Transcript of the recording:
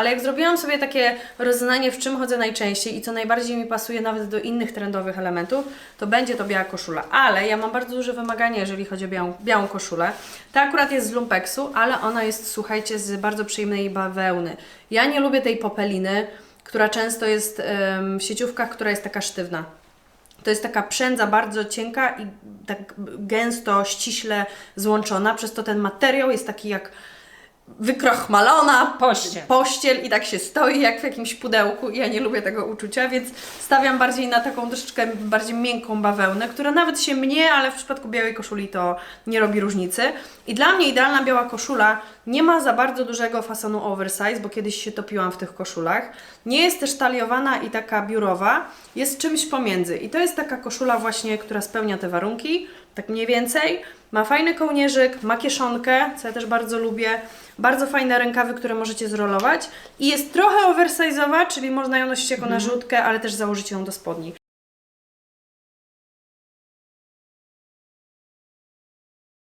Ale jak zrobiłam sobie takie rozeznanie, w czym chodzę najczęściej i co najbardziej mi pasuje nawet do innych trendowych elementów, to będzie to biała koszula. Ale ja mam bardzo duże wymagania, jeżeli chodzi o białą, białą koszulę. Ta akurat jest z lumpeksu, ale ona jest, słuchajcie, z bardzo przyjemnej bawełny. Ja nie lubię tej popeliny, która często jest w sieciówkach, która jest taka sztywna. To jest taka przędza bardzo cienka i tak gęsto, ściśle złączona, przez to ten materiał jest taki jak wykrochmalona Pościel. pościel i tak się stoi jak w jakimś pudełku i ja nie lubię tego uczucia, więc stawiam bardziej na taką troszeczkę bardziej miękką bawełnę, która nawet się mnie, ale w przypadku białej koszuli to nie robi różnicy. I dla mnie idealna biała koszula nie ma za bardzo dużego fasonu oversize, bo kiedyś się topiłam w tych koszulach. Nie jest też taliowana i taka biurowa, jest czymś pomiędzy. I to jest taka koszula właśnie, która spełnia te warunki, tak mniej więcej. Ma fajny kołnierzyk, ma kieszonkę, co ja też bardzo lubię. Bardzo fajne rękawy, które możecie zrolować. I jest trochę oversize'owa, czyli można ją nosić jako narzutkę, ale też założyć ją do spodni.